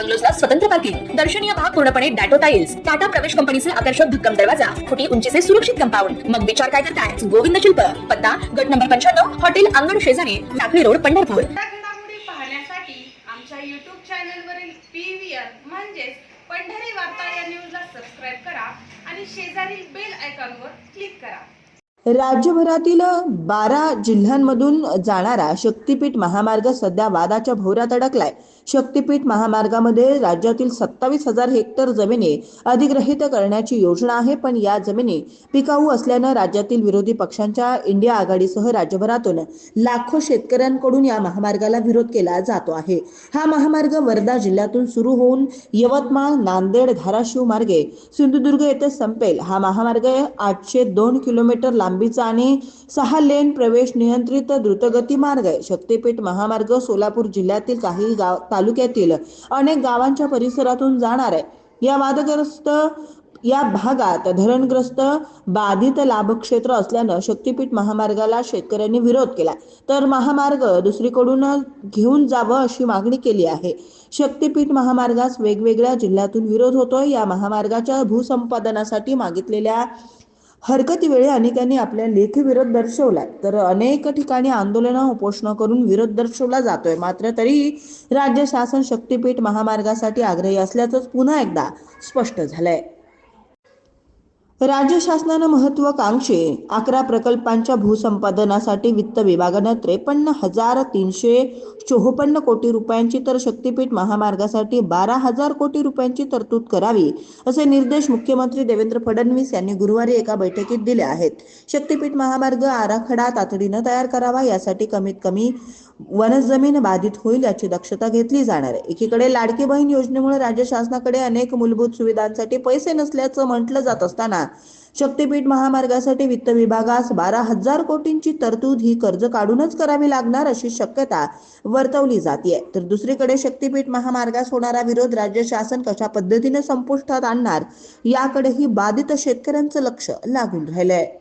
बंगलोजला स्वतंत्र पार्किंग दर्शनीय भाग पूर्णपणे डॅटो टाईल्स टाटा प्रवेश कंपनीचे आकर्षक भक्कम दरवाजा फुटी उंचीचे सुरक्षित कंपाऊंड. मग विचार काय करताय? गोविंद शिल्प पत्ता गट नंबर पंच्याण्णव हॉटेल अंगण शेजारी टाकळी रोड पंढरपूर. या घडामोडी पाहण्यासाठी आमच्या युट्यूब चॅनलवरील पी व्ही आर म्हणजेच पंढरी वार्ता या न्यूजला सबस्क्राईब करा आणि शेजारील बेल आयकॉनवर क्लिक करा. राज्यभरातील बारा जिल्ह्यांमधून जाणारा शक्तीपीठ महामार्ग सध्या वादाच्या भोवऱ्यात अडकलाय. शक्तीपीठ महामार्गामध्ये राज्यातील सत्तावीस हजार हेक्टर जमिनी अधिग्रहित करण्याची योजना आहे पण या जमिनी पिकाऊ असल्यानं राज्यातील विरोधी पक्षांच्या इंडिया आघाडीसह राज्यभरातून लाखो शेतकऱ्यांकडून या महामार्गाला विरोध केला जातो आहे. हा महामार्ग वर्धा जिल्ह्यातून सुरू होऊन यवतमाळ नांदेड धाराशिव मार्गे सिंधुदुर्ग येथे संपेल. हा महामार्ग आठशे दोन किलोमीटर लांबीचा आणि सहा लेन प्रवेश नियंत्रित द्रुतगती मार्ग आहे. शक्तीपीठ महामार्ग सोलापूर जिल्ह्यातील काही गाव तालुक्यातील अनेक गावांच्या परिसरातून जाणार आहे. या वादग्रस्त या भागात धरणग्रस्त बाधित लाभक्षेत्र असल्यानं शक्तीपीठ महामार्गाला शेतकऱ्यांनी विरोध केला तर महामार्ग दुसरीकडून घेऊन जावं अशी मागणी केली आहे. शक्तीपीठ महामार्गास वेगवेगळ्या जिल्ह्यातून विरोध होतोय. या महामार्गाच्या भूसंपादनासाठी मागितलेल्या हरकतीवेळी अनेकांनी आपल्या लेखी विरोध दर्शवलाय. तर अनेक ठिकाणी आंदोलनं उपोषणं करून विरोध दर्शवला जातोय. मात्र तरीही राज्य शासन शक्तीपीठ महामार्गासाठी आग्रही असल्याचंच पुन्हा एकदा स्पष्ट झालंय. राज्य शासनानं महत्वाकांक्षी अकरा प्रकल्पांच्या भूसंपादनासाठी वित्त विभागानं त्रेपन्न हजार तीनशे चोपन्न कोटी रुपयांची तर शक्तीपीठ महामार्गासाठी बारा हजार कोटी रुपयांची तरतूद करावी असे निर्देश मुख्यमंत्री देवेंद्र फडणवीस यांनी गुरुवारी एका बैठकीत दिले आहेत. शक्तीपीठ महामार्ग आराखडा तातडीनं तयार करावा यासाठी कमीत कमी वनजमीन बाधित होईल याची दक्षता घेतली जाणार आहे. एकीकडे लाडकी बहीण योजनेमुळे राज्य शासनाकडे अनेक मूलभूत सुविधांसाठी पैसे नसल्याचं म्हटलं जात असताना शक्तीपीठ महामार्गासाठी वित्त विभागास बारा हजार कोटींची तरतूद ही कर्ज काढूनच करावी लागणार अशी शक्यता वर्तवली जाते तर दुसरीकडे शक्तीपीठ महामार्गास होणारा विरोध राज्य शासन कशा पद्धतीने संपुष्टात आणणार याकडेही बाधित शेतकऱ्यांचं लक्ष लागून राहिलंय.